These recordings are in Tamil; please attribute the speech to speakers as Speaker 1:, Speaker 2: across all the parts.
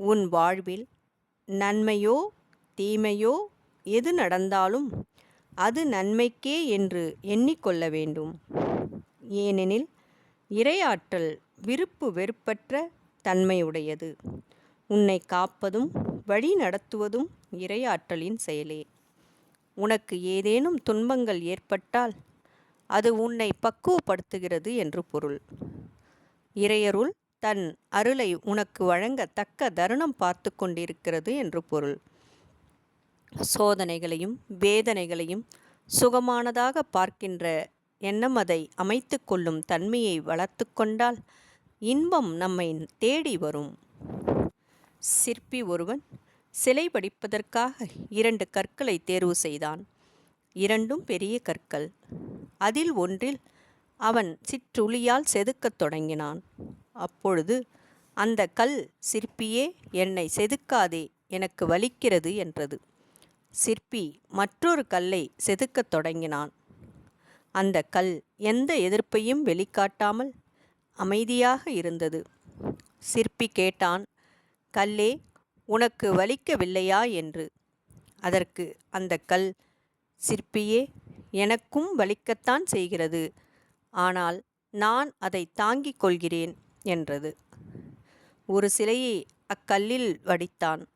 Speaker 1: உன் வாழ்வில் நன்மையோ தீமையோ எது நடந்தாலும் அது நன்மைக்கே என்று எண்ணிக்கொள்ள வேண்டும். ஏனெனில் இரையாற்றல் விருப்பு வெறுப்பற்ற தன்மையுடையது. உன்னை காப்பதும் வழி நடத்துவதும் இரையாற்றலின் செயலே. உனக்கு ஏதேனும் துன்பங்கள் ஏற்பட்டால் அது உன்னை பக்குவப்படுத்துகிறது என்று பொருள். இறையருள் தன் அருளை உனக்கு வழங்க தக்க தருணம் பார்த்து கொண்டிருக்கிறது என்று பொருள். சோதனைகளையும் வேதனைகளையும் சுகமானதாக பார்க்கின்ற எண்ணம் அதை அமைத்து கொள்ளும் தன்மையை வளர்த்து கொண்டால் இன்பம் நம்மை தேடி வரும். சிற்பி ஒருவன் சிலை படிப்பதற்காக இரண்டு கற்களை தேர்வு செய்தான். இரண்டும் பெரிய கற்கள். அதில் ஒன்றில் அவன் சிற்றுளியால் செதுக்கத் தொடங்கினான். அப்பொழுது அந்த கல் சிற்பியே என்னை செதுக்காதே எனக்கு வலிக்கிறது என்றது. சிற்பி மற்றொரு கல்லை செதுக்கத் தொடங்கினான். அந்த கல் எந்த எதிர்ப்பையும் வெளிக்காட்டாமல் அமைதியாக இருந்தது. சிற்பி கேட்டான் கல்லே உனக்கு வலிக்கவில்லையா? என்று. அதற்கு அந்த கல் சிற்பியே எனக்கும் வலிக்கத்தான் செய்கிறது. ஆனால் நான் அதை தாங்கிக் கொள்கிறேன். என்றது. ஒரு சிலையை அக்கல்லில் வடித்தான்.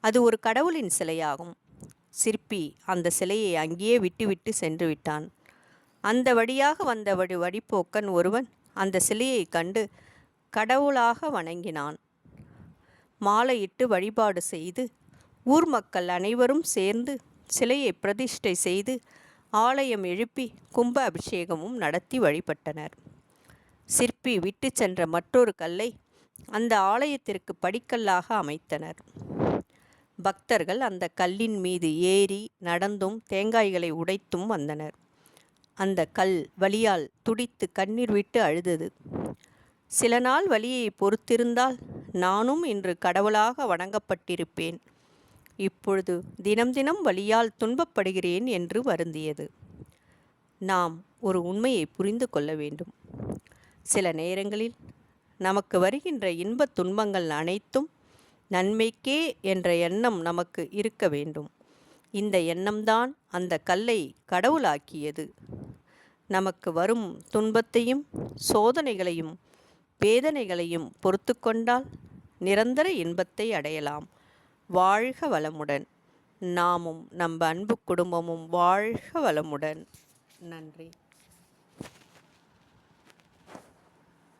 Speaker 1: அது ஒரு கடவுளின் சிலையாகும். சிற்பி அந்த சிலையை அங்கேயே விட்டுவிட்டு சென்று விட்டான். அந்த வழியாக வந்த வடி வடிப்போக்கன் ஒருவன் அந்த சிலையை கண்டு கடவுளாக வணங்கினான். மாலையிட்டு வழிபாடு செய்து ஊர் மக்கள் அனைவரும் சேர்ந்து சிலையை பிரதிஷ்டை செய்து ஆலயம் எழுப்பி கும்ப அபிஷேகமும் நடத்தி வழிபட்டனர். சிற்பி விட்டு சென்ற மற்றொரு கல்லை அந்த ஆலயத்திற்கு படிக்கல்லாக அமைத்தனர். பக்தர்கள் அந்த கல்லின் மீது ஏறி நடந்தும் தேங்காய்களை உடைத்தும் வந்தனர். அந்த கல் வலியால் துடித்து கண்ணீர் விட்டு அழுதது. சில நாள் வழியை பொறுத்திருந்தால் நானும் இன்று கடவுளாக வணங்கப்பட்டிருப்பேன். இப்பொழுது தினம் தினம் வழியால் துன்பப்படுகிறேன் என்று வருந்தியது. நாம் ஒரு உண்மையை புரிந்து கொள்ள வேண்டும். சில நேரங்களில் நமக்கு வருகின்ற இன்பத் துன்பங்கள் அனைத்தும் நன்மைக்கே என்ற எண்ணம் நமக்கு இருக்க வேண்டும். இந்த எண்ணம்தான் அந்த கல்லை கடவுளாக்கியது. நமக்கு வரும் துன்பத்தையும் சோதனைகளையும் வேதனைகளையும் பொறுத்து கொண்டால் நிரந்தர இன்பத்தை அடையலாம். வாழ்க வளமுடன். நாமும் நம்ப அன்பு குடும்பமும் வாழ்க வளமுடன். நன்றி.